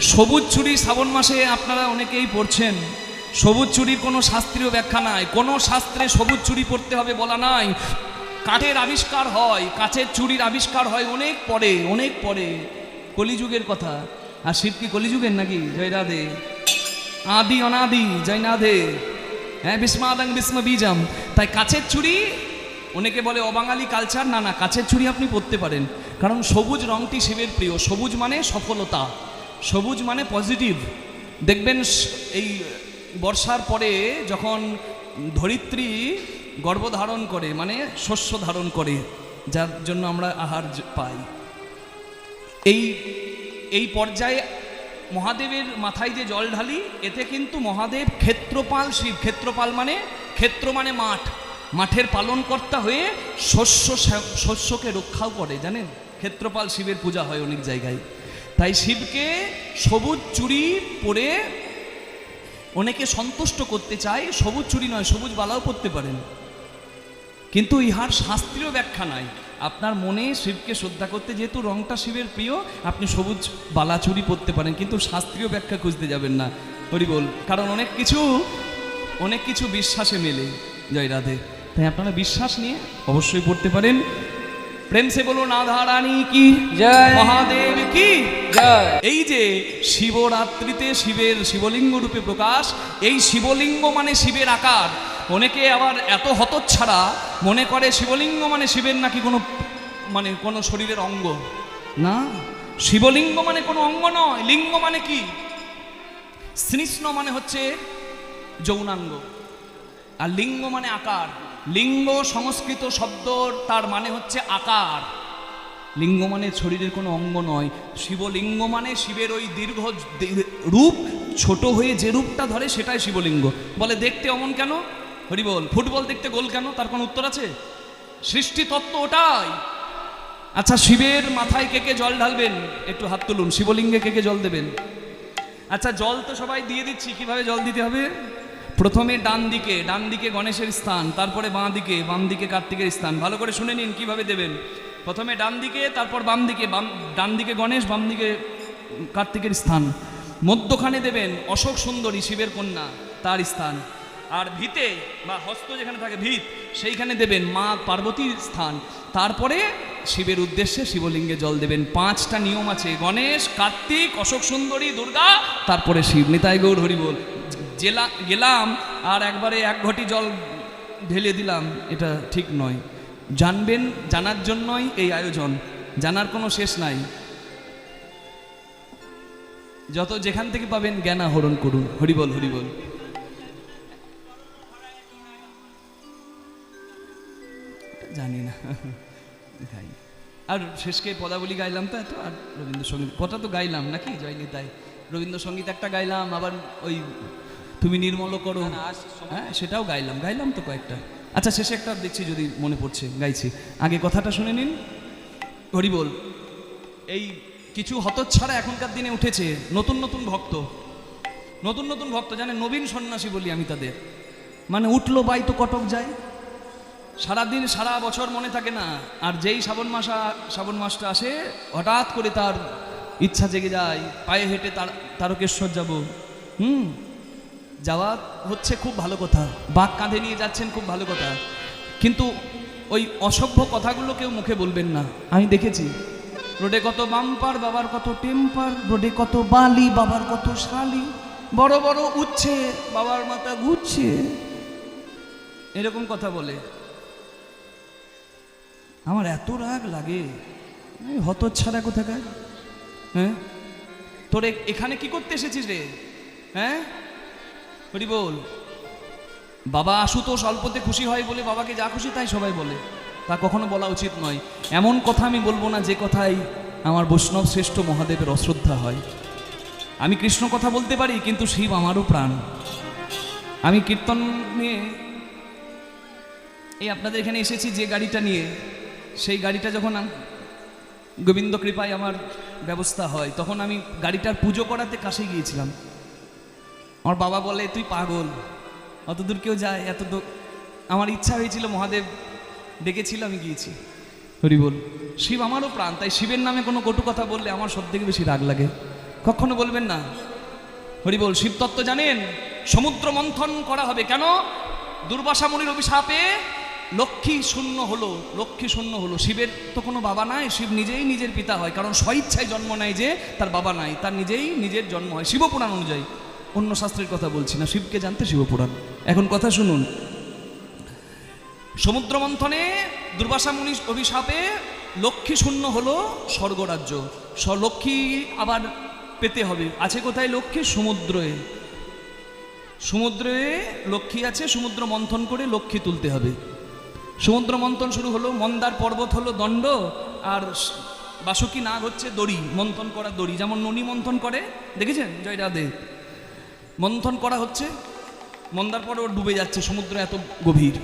সবুজ চুরি শ্রাবণ মাসে আপনারা অনেকেই পড়ছেন। সবুজ চুরির কোনো শাস্ত্রীয় ব্যাখ্যা নাই। কোনো শাস্ত্রে সবুজ চুরি পড়তে হবে বলা নাই। কাঠের আবিষ্কার হয় কাঠের চুরির আবিষ্কার হয়, অনেক পরে অনেক পরে। কলিযুগের কথা। আর শিব কি কলিযুগের নাকি? জয় রাধে। আদি অনাদি, জয় নাধে। হ্যাঁ বিস্মাদাং বিস্ম বীজাম। তাই কাছের চুরি, অনেকে বলে অবাঙালি কালচার না না কাছের চুড়ি আপনি পরতে পারেন। কারণ সবুজ রংটি শিবের প্রিয়। সবুজ মানে সফলতা। সবুজ মানে পজিটিভ দেখবেন এই বর্ষার পরে যখন ধরিত্রী গর্ভধারণ করে মানে শস্য ধারণ করে, যার জন্য আমরা আহার পাই। এই এই পর্যায়ে মহাদেবের মাথায় যে জল ঢালি, এতে কিন্তু মহাদেব ক্ষেত্রপাল শিব। ক্ষেত্রপাল মানে ক্ষেত্র মানে মাঠ। মাঠের পালনকর্তা হয়ে শস্য শস্যকে রক্ষাও করে, জানেন? ক্ষেত্রপাল শিবের পূজা হয় অনেক জায়গায়। তাই শিবকে সবুজ চুড়ি পরে অনেকে সন্তুষ্ট করতে চায়, সবুজ চুড়ি নয়, সবুজ বালাও পরতে পারেন। কিন্তু ইহার শাস্ত্রীয় ব্যাখ্যা নাই। আপনার মনে শিবকে শ্রদ্ধা করতে যেহেতু রংটা শিবের প্রিয়, আপনি সবুজ বালাচুরি পরতে পারেন, কিন্তু শাস্ত্রীয় ব্যাখ্যা খুঁজতে যাবেন না। হরি বল কারণ অনেক কিছু অনেক কিছু বিশ্বাসে মেলে। জয় রাধে। তাই আপনারা বিশ্বাস নিয়ে অবশ্যই পড়তে পারেন। প্রেম সে বলুন রাধা রানী কি? জয়। মহাদেব কি? জয়। এই যে শিবরাত্রিতে শিবের শিবলিঙ্গ রূপে প্রকাশ এই শিবলিঙ্গ মানে শিবের আকার। অনেকে আবার এত হতচ্ছাড়া মনে করে শিবলিঙ্গ মানে শিবের নাকি কোনো মানে কোনো শরীরের অঙ্গ। না। শিবলিঙ্গ মানে কোনো অঙ্গ নয় লিঙ্গ মানে কি? শ্রীষ্ণ মানে হচ্ছে যৌনাঙ্গ। আর লিঙ্গ মানে আকার। লিঙ্গ সংস্কৃত শব্দ তার মানে হচ্ছে আকার। লিঙ্গ মানে শরীরের কোনো অঙ্গ নয়। শিবলিঙ্গ মানে শিবের ওই দীর্ঘ রূপ, ছোট হয়ে যে রূপটা ধরে সেটাই শিবলিঙ্গ। বলে দেখতে অমন কেন? হরি বল, ফুটবল দেখতে গোল কেন? তার কোনো উত্তর আছে? সৃষ্টি তত্ত্ব ওটাই। আচ্ছা শিবের মাথায় কে কে জল ঢালবেন? একটু হাত তুলুন, শিবলিঙ্গে কে কে জল দেবেন? আচ্ছা জল তো সবাই দিয়ে দিচ্ছি, কীভাবে জল দিতে হবে? প্রথমে ডান দিকে ডান দিকে গণেশের স্থান, তারপরে বাঁ দিকে, বাম দিকে কার্তিকের স্থান। ভালো করে শুনে নিন কীভাবে দেবেন। প্রথমে ডান দিকে, তারপর বাম দিকে, বাম, ডান দিকে গণেশ, বাম দিকে কার্তিকের স্থান। মধ্যখানে দেবেন অশোক সুন্দরী, শিবের কন্যা, তার স্থান। আর ভিতে বা হস্ত যেখানে থাকে ভিত, সেইখানে দেবেন মা পার্বতীর স্থান। তারপরে শিবের উদ্দেশ্যে শিবলিঙ্গে জল দেবেন। পাঁচটা নিয়ম আছে। গণেশ, কার্তিক, অশোক সুন্দরী, দুর্গা, তারপরে শিব। নিতাই গৌর হরিবোল। জেলা, গেলাম আর একবারে এক ঘটি জল ঢেলে দিলাম, এটা ঠিক নয়। জানবেন, জানার জন্যই এই আয়োজন, জানার কোনো শেষ নাই। যত যেখান থেকে পাবেন জ্ঞান আহরণ করুন, হরিবল হরিবল। জানি না আর শেষকে পদাবলী গাইলাম তো এত, আর রবীন্দ্রসঙ্গীত, কটা তো গাইলাম নাকি? জয়নি তাই রবীন্দ্রসঙ্গীত একটা গাইলাম, আবার ওই তুমি নির্মল করো। হ্যাঁ সেটাও গাইলাম গাইলাম তো কয়েকটা। আচ্ছা শেষে একটা দেখছি যদি মনে পড়ছে গাইছি। আগে কথাটা শুনে নিন। হরি বল। এই কিছু হতচ্ছাড়া এখনকার দিনে উঠেছে নতুন নতুন ভক্ত। নতুন নতুন ভক্ত জানে নবীন সন্ন্যাসী বলি আমি তাদের। মানে উঠল বাই তো কটক যায়। সারাদিন সারা বছর মনে থাকে না আর যেই শ্রাবণ মাস শ্রাবণ মাসটা আসে হঠাৎ করে তার ইচ্ছা জেগে যায় পায়ে হেঁটে তার তারকেশ্বর যাব। হুম? যাওয়া হচ্ছে খুব ভালো কথা। বাঘ কাঁধে নিয়ে যাচ্ছেন খুব ভালো কথা। কিন্তু ওই অসভ্য কথাগুলো কেউ মুখে বলবেন না। আমি দেখেছি, রোডে কত বাম্পার, বাবার কত টেম্পার, রোডে কত বালি, বাবার কত শালি, বড় বড় উচ্ছে, বাবার মাথা ঘুরছে। এরকম কথা বলে। আমার এত রাগ লাগে। হতচ্ছাড়া কোথাকার? হ্যাঁ? তোর এখানে কি করতে এসেছিস রে? হ্যাঁ? হরি বল। বাবা আশুতোষ অল্পতে খুশি হয় বলে বাবাকে যা খুশি তাই সবাই বলে। তা কখনো বলা উচিত নয়। এমন কথা আমি বলব না যে কথাই আমার বৈষ্ণব শ্রেষ্ঠ মহাদেবের অশ্রদ্ধা হয়। আমি কৃষ্ণ কথা বলতে পারি, কিন্তু শিব আমারও প্রাণ। আমি কীর্তন নিয়ে এই আপনাদের এখানে এসেছি যে গাড়িটা নিয়ে। সেই গাড়িটা যখন গোবিন্দ কৃপায় আমার ব্যবস্থা হয়, তখন আমি গাড়িটার পুজো করাতে কাছে গিয়েছিলাম। আমার বাবা বলে, তুই পাগল। অত দূর কেউ যায় এত দূর আমার ইচ্ছা হয়েছিল, মহাদেব ডেকেছিল, আমি গিয়েছি। হরি বল, শিব আমারও প্রাণ, তাই শিবের নামে কোনো কটু কথা বললে আমার সব থেকে বেশি রাগ লাগে। কখনো বলবেন না। হরি বল, শিব তত্ত্ব জানেন, সমুদ্র মন্থন করা হবে। কেন? দুর্বাসা মুনির অভিশাপে লক্ষ্মী শূন্য হলো, লক্ষ্মী শূন্য হলো। শিবের তো কোনো বাবা নাই, শিব নিজেই নিজের পিতা হয়। কারণ স্বইচ্ছায় জন্ম নেয় যে, তার বাবা নাই, তার নিজেই নিজের জন্ম হয়। শিবপুরাণ অনুযায়ী। অন্য শাস্ত্রের কথা বলছি না, শিবকে জানতে শিবপুরাণ এখন কথা শুনুন। সমুদ্র মন্থনে দুর্বাসা মুনি অভিশাপে লক্ষ্মী শূন্য হলো স্বর্গরাজ্য। লক্ষ্মী আবার পেতে হবে। আছে কোথায় লক্ষ্মী? সমুদ্রে। সমুদ্রে লক্ষ্মী আছে সমুদ্র মন্থন করে লক্ষ্মী তুলতে হবে। সমুদ্র মন্থন শুরু হলো, মন্দার পর্বত হলো দণ্ড, আর বাসুকি নাগ হচ্ছে দড়ি, মন্থন করা দড়ি। যেমন ননি মন্থন করে, দেখেছেন? জয় রাধে মন্থন করা হচ্ছে। মন্দার পর্বত ডুবে যাচ্ছে, সমুদ্র এত গভীর।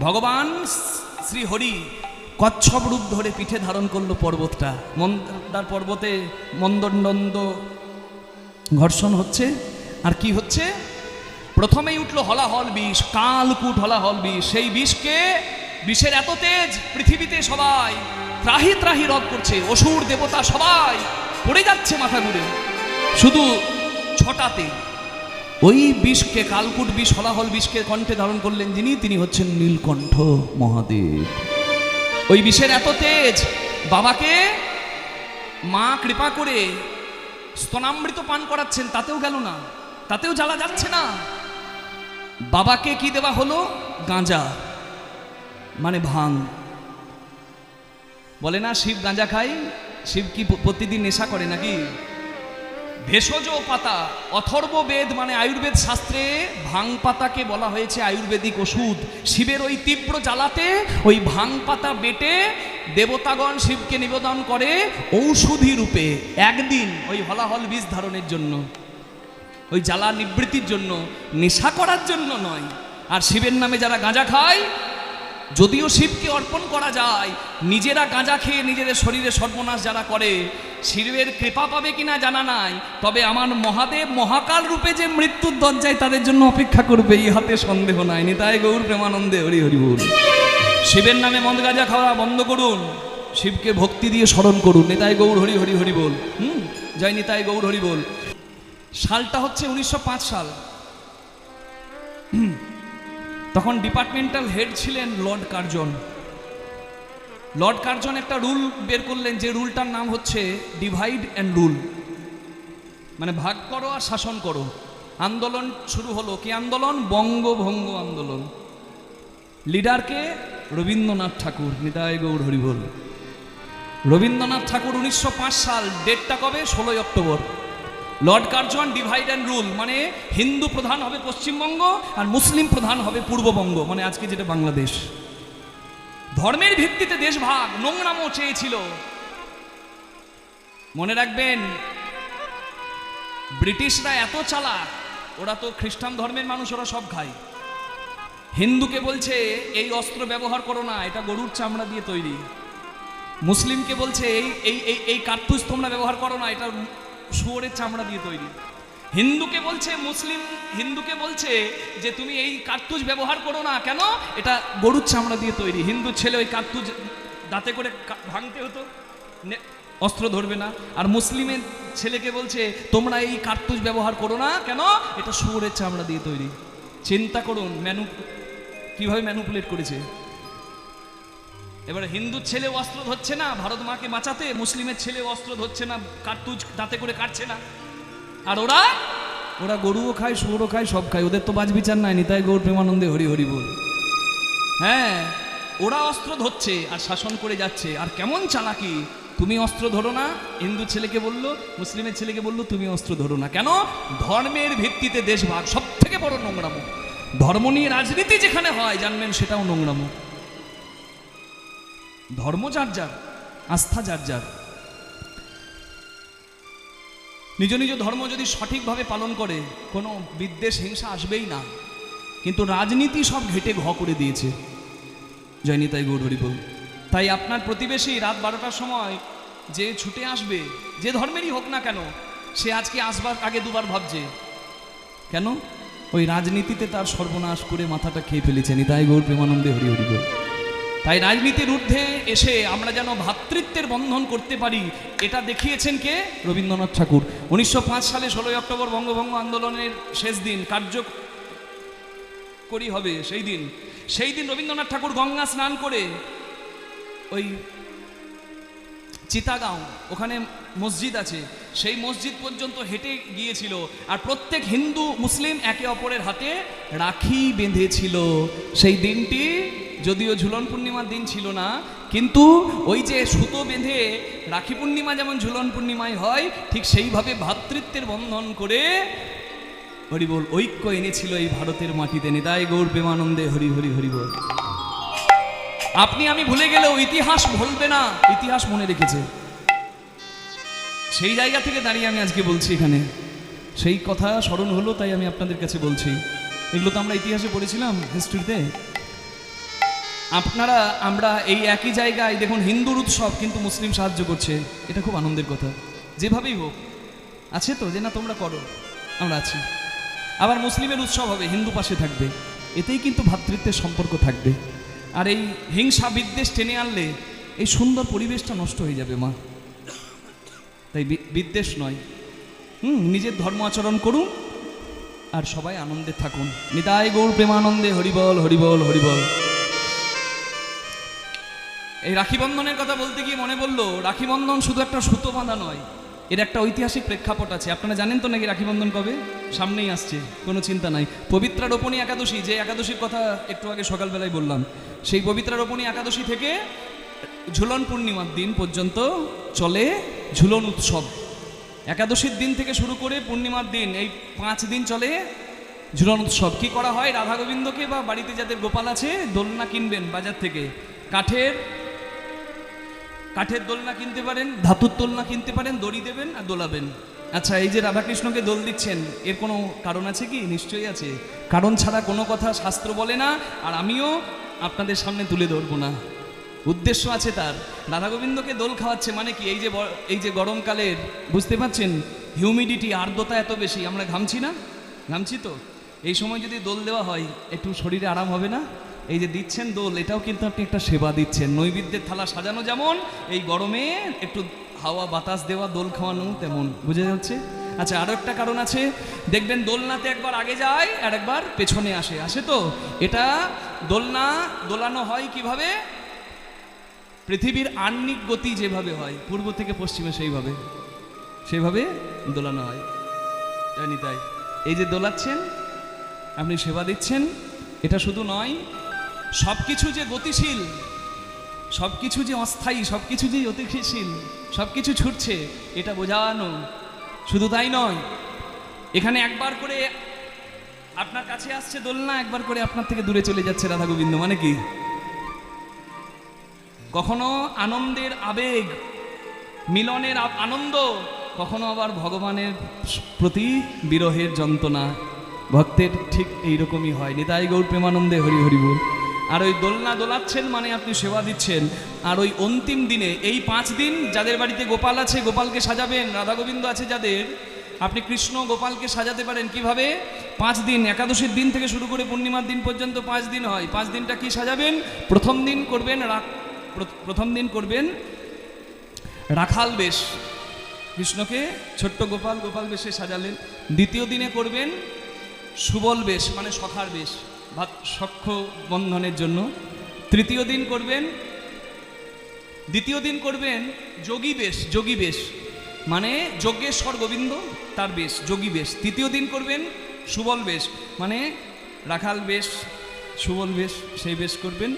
ভগবান শ্রী হরি কচ্ছপ রূপ ধরে পিঠে ধারণ করল পর্বতটা। মন্দার পর্বতে মন্দন্ডন্দ ঘর্ষণ হচ্ছে। আর কি হচ্ছে? প্রথমেই উঠল হলাহল বিষ, কালকুট হলাহল বিষ। সেই বিষকে বিষের এত তেজ পৃথিবীতে সবাই ত্রাহি ত্রাহি রব করছে। অসুর দেবতা সবাই পড়ে যাচ্ছে মাথা ঘুরে। শুধু ছটাতে ওই বিষকে, কালকুট বিষ, হলাহল বিষকে কণ্ঠে ধারণ করলেন যিনি, তিনি হচ্ছেন নীলকণ্ঠ মহাদেব। ওই বিষের এত তেজ, বাবাকে মা কৃপা করে স্তনামৃত পান করাচ্ছেন, তাতেও গেল না, তাতেও জ্বালা যাচ্ছে না। বাবাকে কি দেওয়া হলো? গাঁজা মানে ভাং। বলে না, শিব গাঁজা খায়? শিব কি প্রতিদিন নেশা করে নাকি? ভেষজ পাতা, অথর্ব বেদ মানে আয়ুর্বেদ শাস্ত্রে ভাং পাতাকে বলা হয়েছে আয়ুর্বেদিক ওষুধ। শিবের ওই তীব্র জ্বালাতে ওই ভাং পাতা বেটে দেবতাগণ শিবকে নিবেদন করে ঔষধি রূপে একদিন ওই হলাহল বীজ ধারণের জন্য, ওই জ্বালা নিবৃত্তির জন্য, নেশা করার জন্য নয়। আর শিবের নামে যারা গাঁজা খায় যদিও শিবকে অর্পণ করা যায়, নিজেরা গাঁজা খেয়ে নিজেদের শরীরে সর্বনাশ যারা করে, শিবের কৃপা পাবে কিনা জানা নাই, তবে আমার মহাদেব মহাকাল রূপে যে মৃত্যুর দরজায় তাদের জন্য অপেক্ষা করবে ইহাতে সন্দেহ নাই। নিতাই গৌর প্রেমানন্দে, হরি হরি বল। শিবের নামে মন্দ গাঁজা খাওয়া বন্ধ করুন, শিবকে ভক্তি দিয়ে স্মরণ করুন। নিতাই গৌর, হরি হরি হরি বল। হুম, জয় নিতাই গৌর, হরি বল। সালটা হচ্ছে উনিশশো পাঁচ সাল। হুম। তখন ডিপার্টমেন্টাল হেড ছিলেন লর্ড কার্জন। লর্ড কার্জন একটা রুল বের করলেন যে রুলটার নাম হচ্ছে ডিভাইড অ্যান্ড রুল। মানে ভাগ করো আর শাসন করো। আন্দোলন শুরু হলো। কি আন্দোলন? বঙ্গভঙ্গ আন্দোলন। লিডারকে রবীন্দ্রনাথ ঠাকুর, নিতাই গৌর হরিবল। রবীন্দ্রনাথ ঠাকুর উনিশশো পাঁচ সাল, ডেটটা কবে? ষোলোই October. Lord Curzon divide and rule মানে হিন্দু প্রধান হবে পশ্চিমবঙ্গ আর মুসলিম প্রধান হবে পূর্ববঙ্গ। মানে আজকে যেটা বাংলাদেশ। ধর্মের ভিত্তিতে দেশভাগ নোংরামও চেয়েছিল। মনে রাখবেন, ব্রিটিশরা এত চালাক, ওরা তো খ্রিস্টান ধর্মের মানুষ, ওরা সব খায়। হিন্দুকে বলছে, এই অস্ত্র ব্যবহার করো না, এটা গরুর চামড়া দিয়ে তৈরি। মুসলিমকে বলছে এই এই এই কার্তুজ তোমরা ব্যবহার করো না, এটা শুয়োরের চামড়া দিয়ে তৈরি। হিন্দুকে বলছে মুসলিম, হিন্দুকে বলছে যে তুমি এই কার্তুজ ব্যবহার করো না, কেন? এটা গরুর চামড়া দিয়ে তৈরি। হিন্দু ছেলে ওই কার্তুজ দাঁতে করে ভাঙতে হতো অস্ত্র ধরবে না। আর মুসলিমের ছেলেকে বলছে, তোমরা এই কার্তুজ ব্যবহার করো না, কেন? এটা শুয়োরের চামড়া দিয়ে তৈরি। চিন্তা করুন, ম্যানু কীভাবে ম্যানুপুলেট করেছে? এবার হিন্দুর ছেলে অস্ত্র ধরছে না ভারত মাকে বাঁচাতে মুসলিমের ছেলে অস্ত্র ধরছে না কার্তুজ দাঁতে করে কাটছে না। আর ওরা? ওরা গরুও খায় শুয়োরও খায় সব খায়। ওদের তো বাজ বিচার নাই নিতাই গৌর প্রেমানন্দে হরি হরি বল। হ্যাঁ ওরা অস্ত্র ধরছে আর শাসন করে যাচ্ছে। আর কেমন চালাকি? তুমি অস্ত্র ধরো না হিন্দু ছেলেকে বলল মুসলিমের ছেলেকে বলল তুমি অস্ত্র ধরো না। কেন? ধর্মের ভিত্তিতে দেশভাগ সব থেকে বড় নোংরামো। ধর্ম নিয়ে রাজনীতি যেখানে হয় জানবেন সেটাও নোংরামো। ধর্ম যার যার, আস্থা যার যার। নিজ নিজ ধর্ম যদি সঠিকভাবে পালন করে, কোনো বিদ্বেষ, হিংসা আসবেই না। কিন্তু রাজনীতি সব ঘেটে ঘ করে দিয়েছে। জয়নিতাই গৌর হরিবল তাই আপনার প্রতিবেশী রাত বারোটার সময় যে ছুটে আসবে, যে ধর্মেরই হোক না কেন, সে আজকে আসবার আগে দুবার ভাবছে। কেন? ওই রাজনীতিতে তার সর্বনাশ করে মাথাটা খেয়ে ফেলেছে। নিতাই গৌর প্রেমানন্দে হরি হরি বল। তাই রাজনীতির ঊর্ধ্বে এসে আমরা যেন ভাতৃত্বের বন্ধন করতে পারি, এটা দেখিয়েছেন কে? রবীন্দ্রনাথ ঠাকুর। উনিশশো পাঁচ সালে ষোলোই অক্টোবর বঙ্গভঙ্গ আন্দোলনের শেষ দিন কার্য করি হবে সেই দিন। সেই দিন রবীন্দ্রনাথ ঠাকুর গঙ্গা স্নান করে ওই চিতাগাঁও, ওখানে মসজিদ আছে। সেই মসজিদ পর্যন্ত হেঁটে গিয়েছিল আর প্রত্যেক হিন্দু মুসলিম একে অপরের হাতে রাখি বেঁধেছিল। সেই দিনটি যদিও ঝুলন পূর্ণিমার দিন ছিল না, কিন্তু ওই যে সুতো বেঁধে রাখি পূর্ণিমা যেমন ঝুলন পূর্ণিমায় হয়, ঠিক সেইভাবে ভ্রাতৃত্বের বন্ধন করে হরি বল ঐক্য এনেছিল এই ভারতের মাটিতে। নিতাই গৌর প্রেমানন্দে হরি হরি হরি বল। আপনি আমি ভুলে গেলেও ইতিহাস ভুলবে না। ইতিহাস মনে রেখেছে। সেই জায়গা থেকে দাঁড়িয়ে আমি আজকে বলছি এখানে। সেই কথা স্মরণ হলো, তাই আমি আপনাদের কাছে বলছি। এগুলো তো আমরা ইতিহাসে পড়েছিলাম হিস্ট্রিতে আপনারা, আমরা এই একই জায়গায়, দেখুন, হিন্দুর উৎসব কিন্তু মুসলিম সাহায্য করছে। এটা খুব আনন্দের কথা। যেভাবেই হোক, আছে তো, যে না তোমরা করো, আমরা আছি। আবার মুসলিমের উৎসব হবে, হিন্দু পাশে থাকবে। এতেই কিন্তু ভ্রাতৃত্বের সম্পর্ক থাকবে। আর এই হিংসা বিদ্বেষ টেনে আনলে এই সুন্দর পরিবেশটা নষ্ট হয়ে যাবে, মা। তাই বিদ্বেষ নয়। হুম, নিজের ধর্ম আচরণ করুন আর সবাই আনন্দে থাকুন। নিতাই গৌর প্রেমানন্দে হরিবল হরিবল হরিবল। এই রাখিবন্ধনের কথা বলতে গিয়ে মনে পড়ল রাখিবন্ধন শুধু একটা সুতো বাঁধা নয়। এর একটা ঐতিহাসিক প্রেক্ষাপট আছে। আপনারা জানেন তো নাকি রাখি বন্ধন কবে? সামনেই আসছে, কোনো চিন্তা নাই। পবিত্রা রোপণী একাদশী, যে একাদশীর কথা একটু আগে সকালবেলায় বললাম, সেই পবিত্রা রোপণী একাদশী থেকে ঝুলন পূর্ণিমার দিন পর্যন্ত চলে ঝুলন উৎসব। একাদশীর দিন থেকে শুরু করে পূর্ণিমার দিন, এই পাঁচ দিন চলে ঝুলন উৎসব। কী করা হয়? রাধা গোবিন্দকে বা বাড়িতে যাদের গোপাল আছে, দোলনা কিনবেন বাজার থেকে। কাঠের কাঠের দোলনা কিনতে পারেন, ধাতুর দোলনা কিনতে পারেন, দড়ি দেবেন আর দোলাবেন। আচ্ছা এই যে রাধাকৃষ্ণকে দোল দিচ্ছেন, এর কোনো কারণ আছে কি? নিশ্চয়ই আছে। কারণ ছাড়া কোনো কথা শাস্ত্র বলে না, আর আমিও আপনাদের সামনে তুলে ধরবো না। উদ্দেশ্য আছে তার। রাধা গোবিন্দকে দোল খাওয়াচ্ছে মানে কি? এই যে এই যে গরমকালের, বুঝতে পারছেন? হিউমিডিটি, আর্দ্রতা এত বেশি, আমরা ঘামছি না? ঘামছি তো? এই সময় যদি দোল দেওয়া হয়, একটু শরীরে আরাম হবে না? এই যে দিচ্ছেন দোল, এটাও কিন্তু আপনি একটা সেবা দিচ্ছেন। নৈবেদ্যের থালা সাজানো যেমন, এই গরমে একটু হাওয়া, বাতাস দেওয়া, দোল খাওয়ানো তেমন। বুঝে যাচ্ছে? আচ্ছা আরও একটা কারণ আছে। দেখবেন দোলনাতে একবার আগে যায়, আর একবার পেছনে আসে। আসে তো? এটা দোলনা, দোলানো হয় কীভাবে? পৃথিবীর আহ্নিক গতি যেভাবে হয়, পূর্ব থেকে পশ্চিমে সেইভাবে। সেভাবে দোলানো হয়। জানি তাই। এই যে দোলাচ্ছেন, আপনি সেবা দিচ্ছেন, এটা শুধু নয় সব কিছু যে গতিশীল সব কিছু যে অস্থায়ী সব কিছু যে অতিশীল সব কিছু ছুটছে, এটা বোঝানো শুধু তাই নয়। এখানে একবার করে আপনার কাছে আসছে দোলনা, একবার করে আপনার থেকে দূরে চলে যাচ্ছে রাধা গোবিন্দ মানে কি? কখনো আনন্দের আবেগ, মিলনের আনন্দ, কখনো আবার ভগবানের প্রতি বিরহের যন্ত্রণা। ভক্তের ঠিক এইরকমই হয়। নিতাই গৌর প্রেমানন্দে হরি হরি আর ওই দোলনা দোলাচ্ছেন মানে আপনি সেবা দিচ্ছেন। আর ওই অন্তিম দিনে, এই পাঁচ দিন যাদের বাড়িতে গোপাল আছে, গোপালকে সাজাবেন রাধা গোবিন্দ আছে যাদের, আপনি কৃষ্ণ গোপালকে সাজাতে পারেন কীভাবে? পাঁচ দিন, একাদশীর দিন থেকে শুরু করে পূর্ণিমার দিন পর্যন্ত পাঁচ দিন হয়। পাঁচ দিনটা কি সাজাবেন? প্রথম দিন করবেন প্রথম দিন করবেন রাখাল বেশ। কৃষ্ণকে ছোট্ট গোপাল গোপাল বেশে সাজালেন। দ্বিতীয় দিনে করবেন সুবল বেশ মানে সখার বেশ। সখ্য বন্ধনের জন্য। তৃতীয় দিন করবেন, দ্বিতীয় দিন করবেন যোগী বেশ যোগী বেশ। মানে যজ্ঞেশ্বর গোবিন্দ, তার বেশ, যোগী বেশ। তৃতীয় দিন করবেন সুবল বেশ। মানে রাখাল বেশ, সুবল বেশ, সেই বেশ করবেন।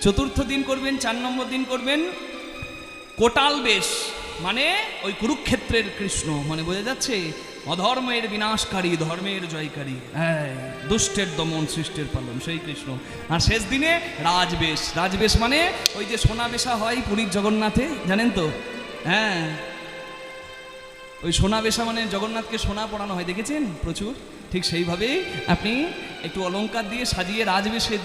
চতুর্থ দিন করবেন, চার নম্বর দিন করবেন কোটাল বেশ। মানে ওই কুরুক্ষেত্রের কৃষ্ণ। মানে বোঝা যাচ্ছে? অধর্মের বিনাশকারী, ধর্মের জয়কারী। হ্যাঁ দুষ্টের দমন, সৃষ্টের পালন, সেই কৃষ্ণ। আর শেষ দিনে রাজবেশ। রাজবেশ মানে ওই যে সোনা বেশা হয় পুরীর জগন্নাথে, জানেন তো? হ্যাঁ। ওই সোনা বেশা মানে জগন্নাথকে সোনা পড়ানো হয়, দেখেছেন? প্রচুর। ঠিক সেইভাবেই আপনি একটু অলংকার দিয়ে সাজিয়ে রাজবেশে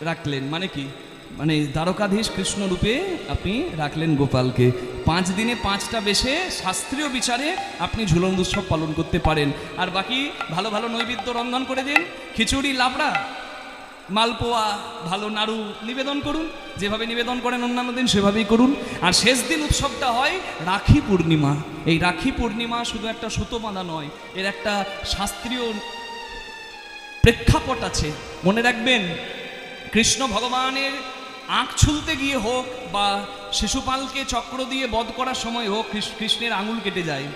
রাখলেন। মানে কি? মানে দ্বারকাধীশ কৃষ্ণ রূপে আপনি রাখলেন গোপালকে। পাঁচ দিনে পাঁচটা বেশে শাস্ত্রীয় বিচারে আপনি ঝুলন উৎসব পালন করতে পারেন। আর বাকি ভালো ভালো নৈবেদ্য রন্ধন করে দিন। খিচুড়ি, লাবড়া, মালপোয়া, ভালো নাড়ু নিবেদন করুন। যেভাবে নিবেদন করেন অন্যান্য দিন সেভাবেই করুন। আর শেষ দিন উৎসবটা হয় রাখি পূর্ণিমা। এই রাখি পূর্ণিমা শুধু একটা সুতো বাঁধা নয়, এর একটা শাস্ত্রীয় প্রেক্ষাপট আছে। মনে রাখবেন, কৃষ্ণ ভগবানের আঁখ ছুলতে গিয়ে হোক বা শিশুপালকে চক্র দিয়ে বধ করার সময় হোক কৃষ্ণের আঙুল কেটে যায়।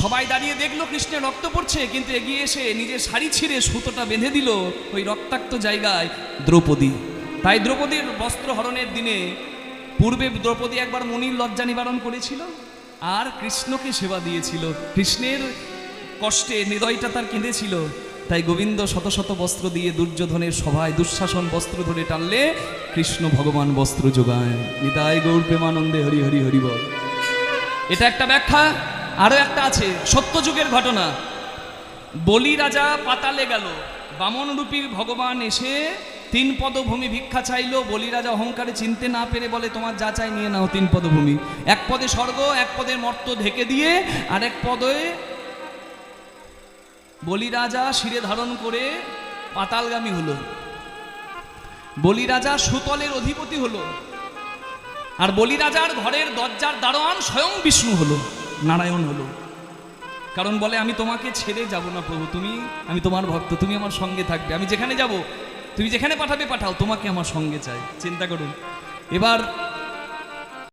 সবাই দাঁড়িয়ে দেখল কৃষ্ণের রক্ত পড়ছে, কিন্তু এগিয়ে এসে নিজের শাড়ি ছিঁড়ে সুতোটা বেঁধে দিল ওই রক্তাক্ত জায়গায় দ্রৌপদী। তাই দ্রৌপদীর বস্ত্র হরণের দিনে পূর্বে দ্রৌপদী একবার মনির লজ্জা নিবারণ করেছিল আর কৃষ্ণকে সেবা দিয়েছিল। কৃষ্ণের কষ্টে, হৃদয়টা তার কেঁদেছিল। তাই গোবিন্দ শত শত বস্ত্র দিয়ে দুর্যোধনের সভায় দুঃশাসন বস্ত্র ধরে টানলে কৃষ্ণ ভগবান বস্ত্র যোগায়। নিতাই গৌর প্রেমানন্দে হরি হরি হরি বল। এটা একটা ব্যাখ্যা আরও একটা আছে, সত্যযুগের ঘটনা। বলি রাজা পাতালে গেল, বামন রূপীর ভগবান এসে তিন পদভূমি ভিক্ষা চাইলো, বলি রাজা অহংকারে চিনতে না পেরে বলে, তোমার যা চাই নিয়ে নাও তিন পদভূমি। এক পদে স্বর্গ, এক পদের মর্ত ঢেকে দিয়ে আর এক পদে বলি রাজা শিরে ধারণ করে পাতালগামী হলো। বলি রাজা সুতলের অধিপতি হলো। আর বলি রাজার ঘরের দরজার দারোয়ান স্বয়ং বিষ্ণু হলো, নারায়ণ হলো। কারণ বলে, আমি তোমাকে ছেড়ে যাব না প্রভু, তুমি, আমি তোমার ভক্ত, তুমি আমার সঙ্গে থাকবে। আমি যেখানে যাব, তুমি যেখানে পাঠাবে, পাঠাও, তোমাকে আমার সঙ্গে চাই। চিন্তা করুন। এবার